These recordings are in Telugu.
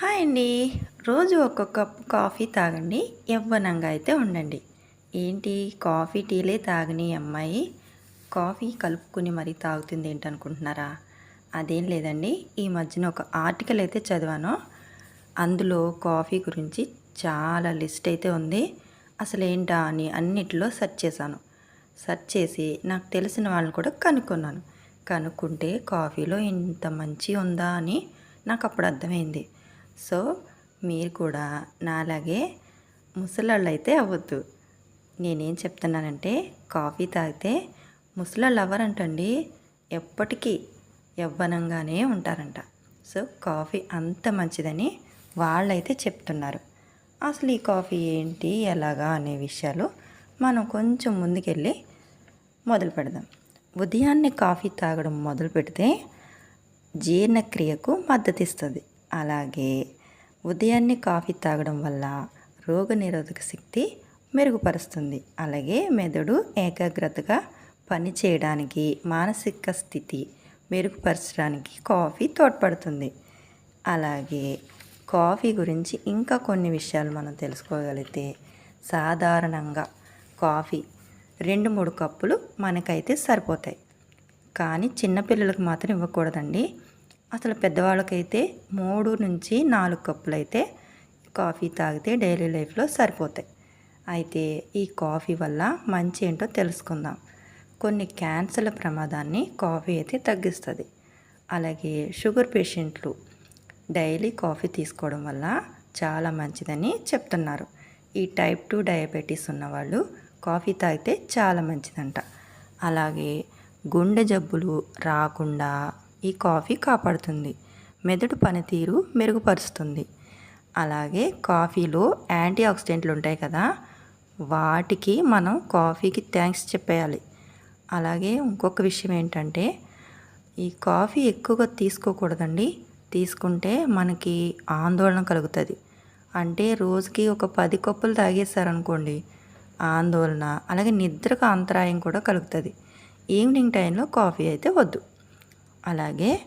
హాయ్ అండి. రోజు ఒక కప్పు కాఫీ తాగండి. యవ్వనంగా అయితే ఉండండి. ఏంటి? కాఫీ టీలే తాగని అమ్మాయి కాఫీ కలుపుకుని మరీ తాగుతుంది ఏంటనుకుంటున్నారా? అదేం లేదండి. ఈ మధ్యన ఒక ఆర్టికల్ అయితే చదివాను. అందులో కాఫీ గురించి చాలా లిస్ట్ అయితే ఉంది. అసలు ఏంటా అని అన్నిటిలో సెర్చ్ చేశాను. సెర్చ్ చేసి నాకు తెలిసిన వాళ్ళని కూడా కనుక్కున్నాను. కనుక్కుంటే కాఫీలో ఇంత మంచి ఉందా అని నాకు అప్పుడు అర్థమైంది. సో మీరు కూడా నాలాగే ముసలాళ్ళు అయితే అవ్వద్దు. నేనేం చెప్తున్నానంటే కాఫీ తాగితే ముసలాళ్ళు అవ్వరంటండి. ఎప్పటికీ యవ్వనంగానే ఉంటారంట. సో కాఫీ అంత మంచిదని వాళ్ళైతే చెప్తున్నారు. అసలు ఈ కాఫీ ఏంటి ఎలాగా అనే విషయాలు మనం కొంచెం ముందుకెళ్ళి మొదలు పెడదాం. ఉదయాన్నే కాఫీ తాగడం మొదలు పెడితే జీర్ణక్రియకు మద్దతిస్తుంది. అలాగే ఉదయాన్నే కాఫీ తాగడం వల్ల రోగనిరోధక శక్తి మెరుగుపరుస్తుంది. అలాగే మెదడు ఏకాగ్రతగా పనిచేయడానికి మానసిక స్థితి మెరుగుపరచడానికి కాఫీ తోడ్పడుతుంది. అలాగే కాఫీ గురించి ఇంకా కొన్ని విషయాలు మనం తెలుసుకోగలిగితే సాధారణంగా కాఫీ రెండు మూడు కప్పులు మనకైతే సరిపోతాయి. కానీ చిన్నపిల్లలకు మాత్రం ఇవ్వకూడదండి. అసలు పెద్దవాళ్ళకైతే మూడు నుంచి నాలుగు కప్పులు అయితే కాఫీ తాగితే డైలీ లైఫ్లో సరిపోతాయి. అయితే ఈ కాఫీ వల్ల మంచి ఏంటో తెలుసుకుందాం. కొన్ని క్యాన్సర్ల ప్రమాదాన్ని కాఫీ అయితే తగ్గిస్తుంది. అలాగే షుగర్ పేషెంట్లు డైలీ కాఫీ తీసుకోవడం వల్ల చాలా మంచిదని చెప్తున్నారు. ఈ టైప్ టూ డయాబెటీస్ ఉన్నవాళ్ళు కాఫీ తాగితే చాలా మంచిదంట. అలాగే గుండె జబ్బులు రాకుండా ఈ కాఫీ కాపాడుతుంది. మెదడు పనితీరు మెరుగుపరుస్తుంది. అలాగే కాఫీలో యాంటీ ఆక్సిడెంట్లు ఉంటాయి కదా వాటికి మనం కాఫీకి థ్యాంక్స్ చెప్పేయాలి. అలాగే ఇంకొక విషయం ఏంటంటే ఈ కాఫీ ఎక్కువగా తీసుకోకూడదండి. తీసుకుంటే మనకి ఆందోళన కలుగుతుంది. అంటే రోజుకి ఒక పది కప్పులు తాగేశారనుకోండి ఆందోళన అలాగే నిద్రకు అంతరాయం కూడా కలుగుతుంది. ఈవినింగ్ టైంలో కాఫీ అయితే వద్దు. అలాగే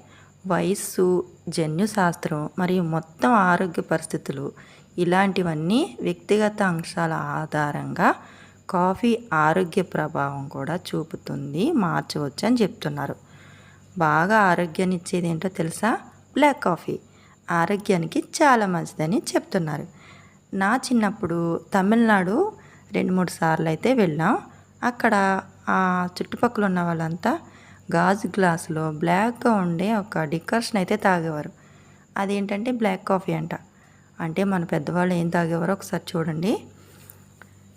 వయస్సు జన్యు శాస్త్రం మరియు మొత్తం ఆరోగ్య పరిస్థితులు ఇలాంటివన్నీ వ్యక్తిగత అంశాల ఆధారంగా కాఫీ ఆరోగ్య ప్రభావం కూడా చూపుతుంది మార్చవచ్చు అని చెప్తున్నారు. బాగా ఆరోగ్యాన్ని ఇచ్చేది ఏంటో తెలుసా? Black coffee. ఆరోగ్యానికి చాలా మంచిదని చెప్తున్నారు. నా చిన్నప్పుడు తమిళనాడు రెండు మూడు సార్లు అయితే వెళ్ళాం. అక్కడ ఆ చుట్టుపక్కల ఉన్న వాళ్ళంతా గాజు గ్లాసులో బ్లాక్గా ఉండే ఒక డికర్షన్ అయితే తాగేవారు. అదేంటంటే బ్లాక్ కాఫీ అంట. అంటే మన పెద్దవాళ్ళు ఏం తాగేవారో ఒకసారి చూడండి.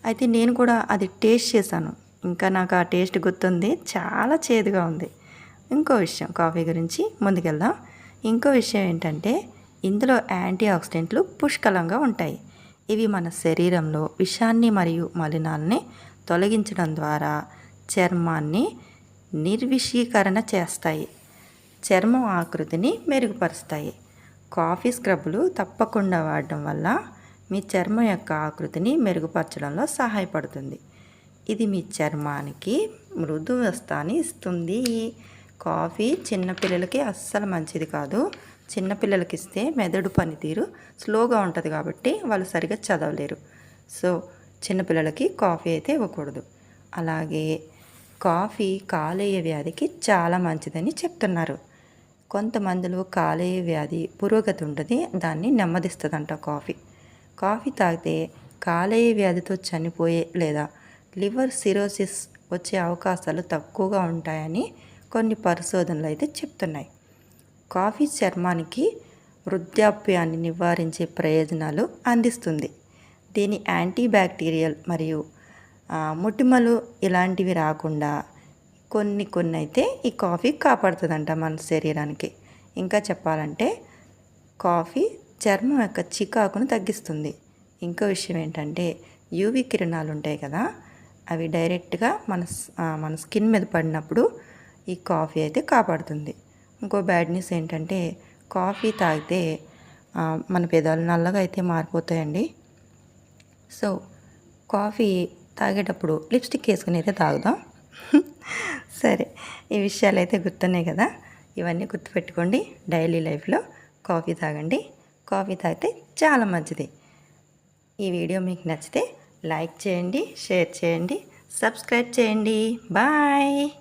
అయితే నేను కూడా అది టేస్ట్ చేశాను. ఇంకా నాకు ఆ టేస్ట్ గుర్తుంది. చాలా చేదుగా ఉంది. ఇంకో విషయం కాఫీ గురించి ముందుకెళ్దాం. ఇంకో విషయం ఏంటంటే ఇందులో యాంటీ ఆక్సిడెంట్లు పుష్కలంగా ఉంటాయి. ఇవి మన శరీరంలో విషాన్ని మరియు మలినాల్ని తొలగించడం ద్వారా చర్మాన్ని నిర్విషీకరణ చేస్తాయి. చర్మం ఆకృతిని మెరుగుపరుస్తాయి. కాఫీ స్క్రబ్లు తప్పకుండా వాడడం వల్ల మీ చర్మం యొక్క ఆకృతిని మెరుగుపరచడంలో సహాయపడుతుంది. ఇది మీ చర్మానికి మృదువస్థాన్ని ఇస్తుంది. కాఫీ చిన్నపిల్లలకి అస్సలు మంచిది కాదు. చిన్నపిల్లలకి ఇస్తే మెదడు పనితీరు స్లోగా ఉంటుంది కాబట్టి వాళ్ళు సరిగా చదవలేరు. సో చిన్నపిల్లలకి కాఫీ అయితే ఇవ్వకూడదు. అలాగే కాఫీ కాలేయ వ్యాధికి చాలా మంచిదని చెప్తున్నారు. కొంతమందిలో కాలేయ వ్యాధి పురోగతి ఉంటుంది దాన్ని నెమ్మదిస్తుందంట కాఫీ. కాఫీ తాగితే కాలేయ వ్యాధితో చనిపోయే లేదా లివర్ సిరోసిస్ వచ్చే అవకాశాలు తక్కువగా ఉంటాయని కొన్ని పరిశోధనలు అయితే చెప్తున్నాయి. కాఫీ చర్మానికి వృద్ధాప్యాన్ని నివారించే ప్రయోజనాలు అందిస్తుంది. దీని యాంటీబ్యాక్టీరియల్ మరియు ముటిమలు ఇలాంటివి రాకుండా కొన్ని కొన్ని అయితే ఈ కాఫీ కాపాడుతుందంట మన శరీరానికి. ఇంకా చెప్పాలంటే కాఫీ చర్మం యొక్క చికాకును తగ్గిస్తుంది. ఇంకో విషయం ఏంటంటే యూవి కిరణాలు ఉంటాయి కదా అవి డైరెక్ట్గా మన మన స్కిన్ మీద పడినప్పుడు ఈ కాఫీ అయితే కాపాడుతుంది. ఇంకో బ్యాడ్ న్యూస్ ఏంటంటే కాఫీ తాగితే మన పెదాలు నల్లగా అయితే మారిపోతాయండి. సో కాఫీ తాగేటప్పుడు లిప్స్టిక్ వేసుకుని అయితే తాగుదాం. సరే ఈ విషయాలు అయితే గుర్తున్నాయి కదా. ఇవన్నీ గుర్తుపెట్టుకోండి. డైలీ లైఫ్లో కాఫీ తాగండి. కాఫీ తాగితే చాలా మంచిది. ఈ వీడియో మీకు నచ్చితే లైక్ చేయండి షేర్ చేయండి సబ్స్క్రైబ్ చేయండి. బాయ్!